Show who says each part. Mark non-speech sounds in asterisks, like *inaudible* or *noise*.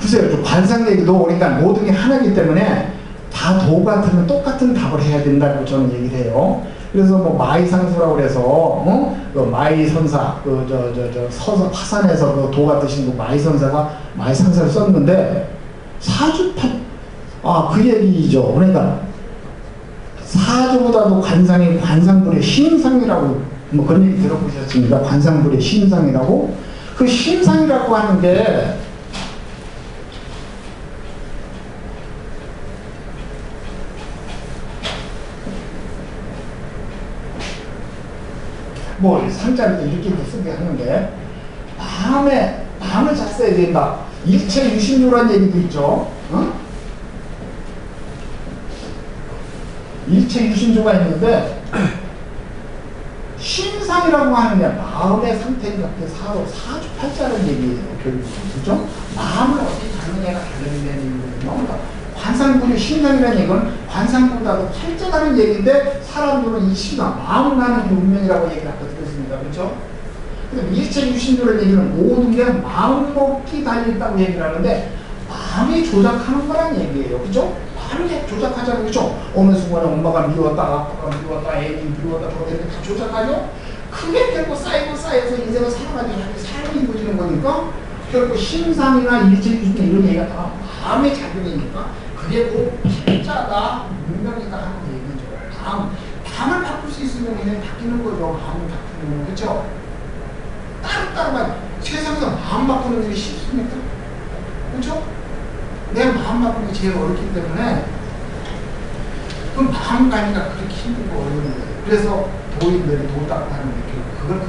Speaker 1: 글쎄요, 그 관상 얘기도 그러니까 모든 게 하나이기 때문에 다도 같으면 똑같은 답을 해야 된다고 저는 얘기를 해요. 그래서 뭐 마이상수라고 그래서 어? 그 마이선사 그 저 저 저 서서 파산에서 그도 같으신 그 마이선사가 마이상사를 썼는데 사주파 아그 얘기죠. 그러니까 사주보다도 관상이 관상불의 신상이라고 뭐 그런 얘기 들어보셨습니까? 관상불의 신상이라고 그 신상이라고 하는 게 뭐 상자를 이렇게 쓰게 하는데 마음에 마음을 잘 써야 된다. 일체 유심유란 얘기도 있죠. 어? 일체 유심조가 있는데 *clears throat* 신상이라고 하는 게 마음의 상태니까 그 사로 사주팔자는 얘기예요. 결국 그죠? 마음을 어떻게 다루느냐가 다르는 얘기거든요. 관상불이 신상이라는 얘기는 관상보다도 팔자라는 얘기인데 사람들은 이 신상, 마음 게 운명이라고 얘기를 아까 들었습니다. 그렇죠? 근데 일체 유심조라는 얘기는 모든 게 마음 먹기 달려있다고 얘기를 하는데 마음이 조작하는 거란 얘기예요. 그죠? 마음이 조작하잖아요. 그죠? 어느 순간에 엄마가 미웠다, 아빠가 미웠다, 애기 미웠다, 그렇게 다 조작하죠? 그게 결국 쌓이고 쌓여서 인생을 살아가기 위해 삶이 이루어지는 거니까 결국 신상이나 일체 유심이나 이런 얘기가 다 마음의 작용이니까 그게 곧 팔자다, 운명이다 하는 얘기죠. 다음, 다음을 바꿀 수 있으면 그냥 바뀌는 거죠. 마음을 바꾸는 거. 그죠? 따로따로만 세상에서 마음 바꾸는 일이 쉽습니까? 그렇죠? 내 마음 바꾸는 게 제일 어렵기 때문에 그 마음 가니까 그렇게 힘들고 어려운 거예요. 그래서 도인들이 도닦고 하는 게 그걸